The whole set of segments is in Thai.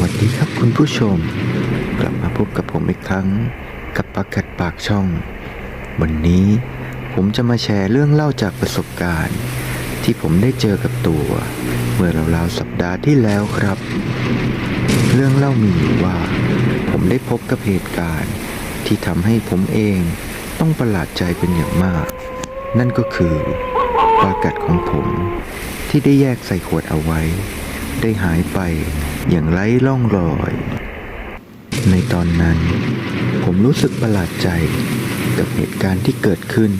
วัสดีครับคุณผู้ชม กลับมาพบกับผมอีกครั้ง กับปากกัดปากช่อง วันนี้ผมจะมาแชร์เรื่องเล่าจากประสบการณ์ ที่ผมได้เจอกับตัว เมื่อราวๆสัปดาห์ที่แล้วครับ เรื่องเล่ามีอยู่ว่า ผมได้พบกับเหตุการณ์ ที่ทำให้ผมเองต้องประหลาดใจเป็นอย่างมาก นั่นก็คือปากัดของผมที่ได้แยกใส่ขวดเอาไว้ ได้หายไปอย่างไร้ร่องรอย ในตอนนั้น ผมรู้สึกประหลาดใจกับเหตุการณ์ที่เกิดขึ้น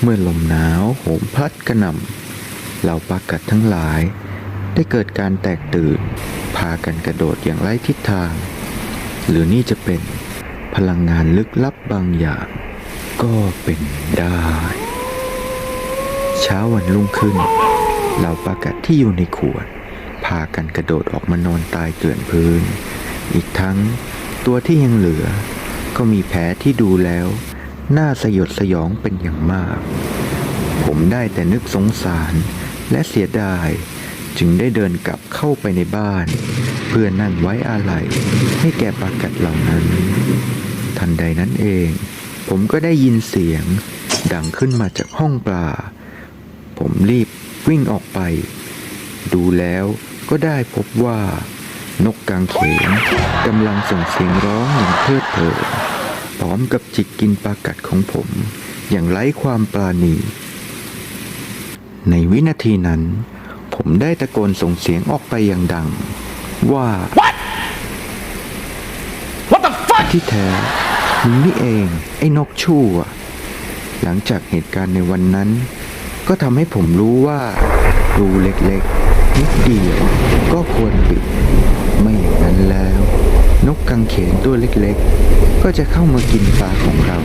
เมื่อลมหนาวโหมพัดกระหน่ำเหล่าปลากัดทั้งหลาย ได้เกิดการแตกตื่น พากันกระโดดอย่างไร้ทิศทาง หรือนี่จะเป็นพลังงานลึกลับบางอย่าง ก็เป็นได้ เช้าวันรุ่งขึ้น เหล่าปากัดที่อยู่ในขวด พากันกระโดดออกมานอนตายเกลื่อนพื้น อีกทั้งตัวที่ยังเหลือ ก็มีแผลที่ดูแล้ว น่าสยดสยองเป็นอย่างมาก ผมได้แต่นึกสงสารและเสียดายจึงได้เดินกลับเข้าไปในบ้าน เพื่อนั่งไว้อาลัยให้แก่ปากัดเหล่านั้น ทันใดนั้นเอง ผมก็ได้ยินเสียงดังขึ้นมาจากห้องปลา ผมรีบวิ่งออกไป ดูแล้วก็ได้พบว่านกกางเขนกำลังส่งเสียงร้องอย่างเพลิดเพลินพร้อมกับจิกกินปลากัดของผม อย่างไร้ความปราณี ในวินาทีนั้น ผมได้ตะโกนส่งเสียงออกไปอย่างดัง ว่า What the fuck ที่แท้มึงนี่เอง ไอ้นกชั่ว หลังจากเหตุการณ์ในวันนั้น ก็ทำให้ผมรู้ว่ารูเล็กๆนิดเดียวก็ควรปิด ไม่อย่างนั้นแล้ว นกกังเขนตัวเล็กๆ ก็จะเข้ามากินปลาของเรา